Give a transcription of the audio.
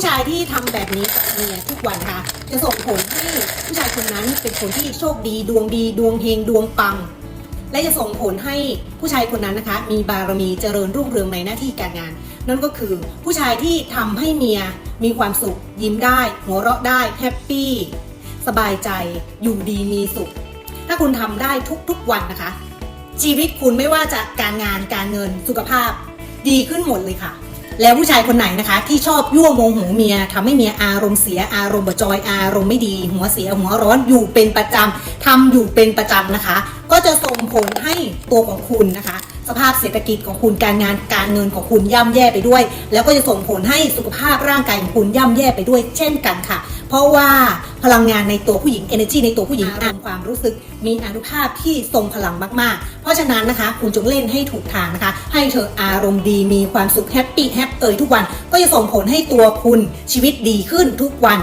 ผู้ชายที่ทำแบบนี้กับเมียทุกวันนะคะจะส่งผลให้ผู้ชายคนนั้นเป็นคนที่โชคดี ดวงดี ดวงเฮงดวงปัง และจะส่งผลให้ผู้ชายคนนั้นนะคะ มีบารมีเจริญรุ่งเรืองในหน้าที่การงาน นั่นก็คือผู้ชายที่ทำให้เมียมีความสุข ยิ้มได้ หัวเราะได้แฮปปี้สบายใจอยู่ดีมีสุข ถ้าคุณทำได้ทุกๆวันนะคะ ชีวิตคุณไม่ว่าจะการงานการเงินสุขภาพ ดีขึ้นหมดเลยค่ะ แล้วผู้ชายคนไหนนะคะ ที่ชอบยั่วโมโหเมียทำให้เมียอารมณ์เสียอารมณ์บจอยอารมณ์ไม่ดี หัวเสียหัวร้อนอยู่เป็นประจำทำอยู่เป็นประจำนะคะ ก็จะส่งผลให้ตัวของคุณนะคะ สภาพเศรษฐกิจของคุณการงานการเงินของคุณย่ำแย่ไปด้วย แล้วก็จะส่งผลให้สุขภาพร่างกายของคุณย่ำแย่ไปด้วย เช่นกันค่ะ เพราะว่าพลังงานในตัวผู้หญิง energy ในตัวผู้หญิงอารมณ์ความรู้สึก มีอนุภาพที่ทรงพลังมากๆ เพราะฉะนั้นนะคะ คุณจงเล่นให้ถูกทางนะคะ ให้เธออารมณ์ดีมีความสุขแฮปปี้แฮปเอยทุกวัน ก็จะส่งผลให้ตัวคุณชีวิตดีขึ้นทุกวัน